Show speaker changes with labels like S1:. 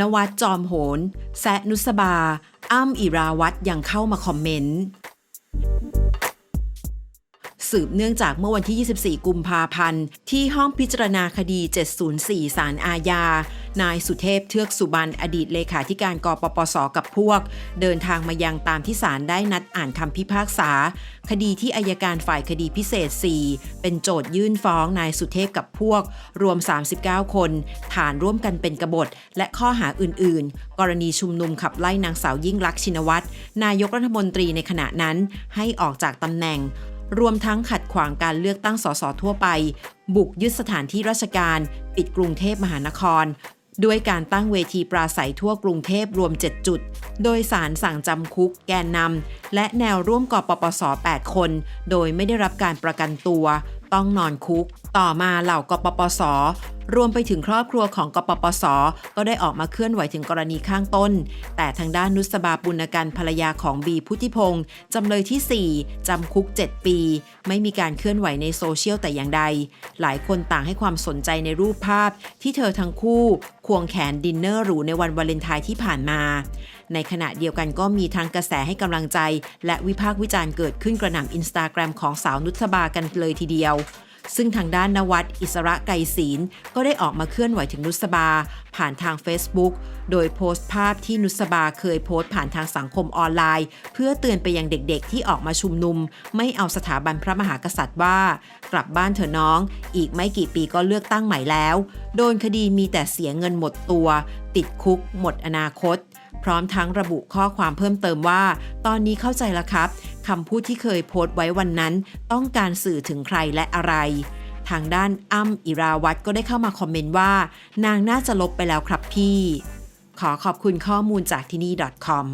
S1: นวัดจอมโหน แซะนุสบา อ้ำอิราวัตยังเข้ามาคอมเมนต์ สืบเนื่องจากเมื่อวันที่ 24 กุมภาพันธ์ ที่ห้องพิจารณาคดี 704สารอาญา นายสุเทพเทือกสุบรรณอดีตเลขาธิการกปปสกับพวก เดินทางมายังตามที่ศาลได้นัดอ่านคำพิพากษา คดีที่อายการฝ่ายคดีพิเศษ 4 เป็นโจทยื่นฟ้องนายสุเทพกับพวก รวม 39 คน ฐานร่วมกันเป็นกบฏ และข้อหาอื่น ๆ กรณีชุมนุมขับไล่นางสาวยิ่งลักษณ์ชินวัตรนายกรัฐมนตรีในขณะนั้นให้ออกจากตำแหน่ง รวมทั้งขัดขวางการเลือกตั้งสสทั่วไป บุกยึดสถานที่ราชการ ปิดกรุงเทพมหานคร ด้วยการตั้งเวทีปราศัยทั่วกรุงเทพรวม 7 จุด โดยสารสั่งจำคุก แกนนำและแนวร่วมกปปส 8 คน โดยไม่ได้รับการประกันตัว ต้องนอนคุก ต่อมาเหล่ากปปส รวมไปถึงครอบครัวของกปปส ก็ได้ออกมาเคลื่อนไหวถึงกรณีข้างต้น แต่ทางด้านนุสบาปุณกันภรรยาของบีพุทธิพงศ์จำเลยที่ 4 จำคุก 7 ปี ไม่มีการเคลื่อนไหวในโซเชียลแต่อย่างใด หลายคนต่างให้ความสนใจในรูปภาพ ที่เธอทั้งคู่ ควงแขนดินเนอร์หรูในวันวาเลนไทน์ที่ผ่านมาในขณะเดียวกันก็มีทั้งกระแสให้กำลังใจ และวิพากษ์วิจารณ์เกิดขึ้นกระหน่ำอินสตาแกรมของสาวนุสบากันเลยทีเดียว ซึ่งทางด้านนวัดอิสระไกรศีลก็ได้ออกมาเคลื่อนไหวถึงนุสบา ผ่านทาง Facebook โดยโพสต์ภาพที่นุสบาเคยโพสต์ผ่านทางสังคมออนไลน์ เพื่อเตือนไปยังเด็กๆ ที่ออกมาชุมนุม ไม่เอาสถาบันพระมหากษัตริย์ว่า กลับบ้านเถอะน้อง อีกไม่กี่ปีก็เลือกตั้งใหม่แล้ว โดนคดีมีแต่เสียเงินหมดตัว ติดคุก หมดอนาคต พร้อมทั้งระบุข้อความเพิ่มเติมว่า ตอนนี้เข้าใจแล้วครับ คำพูดที่เคยโพสต์ไว้วันนั้น ต้องการสื่อถึงใครและอะไร ทางด้านอ้ำอิราวัตรก็ได้เข้ามาคอมเมนต์ว่า นางน่าจะลบไปแล้วครับพี่ ขอขอบคุณข้อมูลจากที่นี่ .com